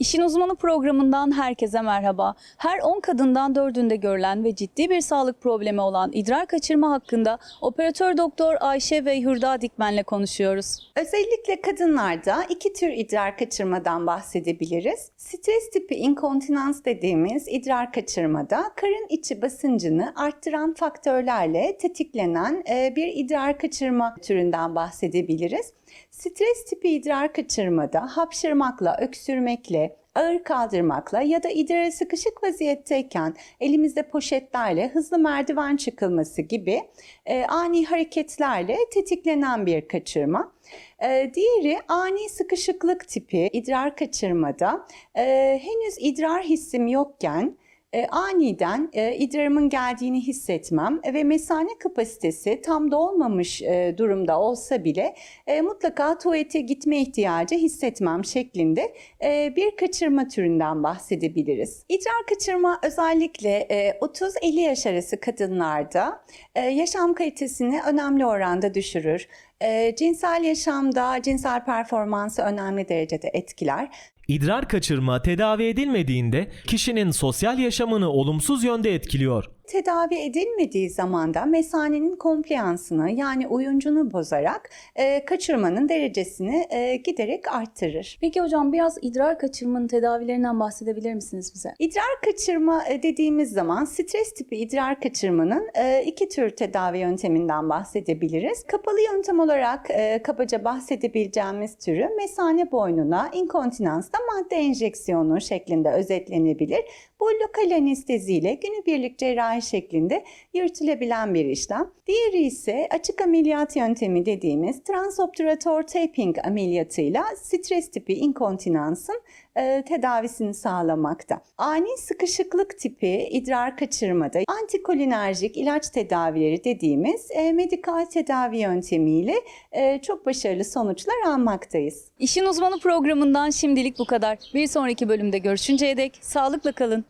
İşin Uzmanı programından herkese merhaba. Her 10 kadından 4'ünde görülen ve ciddi bir sağlık problemi olan idrar kaçırma hakkında operatör doktor Ayşe ve Hürda Dikmen'le konuşuyoruz. Özellikle kadınlarda iki tür idrar kaçırmadan bahsedebiliriz. Stres tipi inkontinans dediğimiz idrar kaçırmada karın içi basıncını arttıran faktörlerle tetiklenen e, bir idrar kaçırma türünden bahsedebiliriz. Stres tipi idrar kaçırmada hapşırmakla, öksürmekle, ağır kaldırmakla ya da idrara sıkışık vaziyetteyken elimizde poşetlerle hızlı merdiven çıkılması gibi e, ani hareketlerle tetiklenen bir kaçırma. E, diğeri ani sıkışıklık tipi idrar kaçırmada e, henüz idrar hissim yokken e, aniden e, idrarımın geldiğini hissetmem ve mesane kapasitesi tam dolmamış e, durumda olsa bile e, mutlaka tuvalete gitme ihtiyacı hissetmem şeklinde e, bir kaçırma türünden bahsedebiliriz. İdrar kaçırma özellikle e, 30-50 yaş arası kadınlarda e, yaşam kalitesini önemli oranda düşürür. E, cinsel yaşamda cinsel performansı önemli derecede etkiler. İdrar kaçırma tedavi edilmediğinde kişinin sosyal yaşamını olumsuz yönde etkiliyor. Tedavi edilmediği zaman da mesanenin kompliyansını yani uyuncunu bozarak e, kaçırmanın derecesini e, giderek arttırır. Peki hocam biraz idrar kaçırmanın tedavilerinden bahsedebilir misiniz bize? İdrar kaçırma e, dediğimiz zaman stres tipi idrar kaçırmanın e, iki tür tedavi yönteminden bahsedebiliriz. Kapalı yöntem olarak e, kabaca bahsedebileceğimiz türü mesane boynuna inkontinansta madde enjeksiyonu şeklinde özetlenebilir. Bu lokal anesteziyle günübirlik cerrahi şeklinde yürütülebilen bir işlem. Diğeri ise açık ameliyat yöntemi dediğimiz transobturator taping ameliyatıyla stres tipi inkontinansın e, tedavisini sağlamakta. Ani sıkışıklık tipi idrar kaçırmada antikolinerjik ilaç tedavileri dediğimiz e, medikal tedavi yöntemiyle e, çok başarılı sonuçlar almaktayız. İşin Uzmanı programından şimdilik bu kadar. Bir sonraki bölümde görüşünceye dek sağlıkla kalın.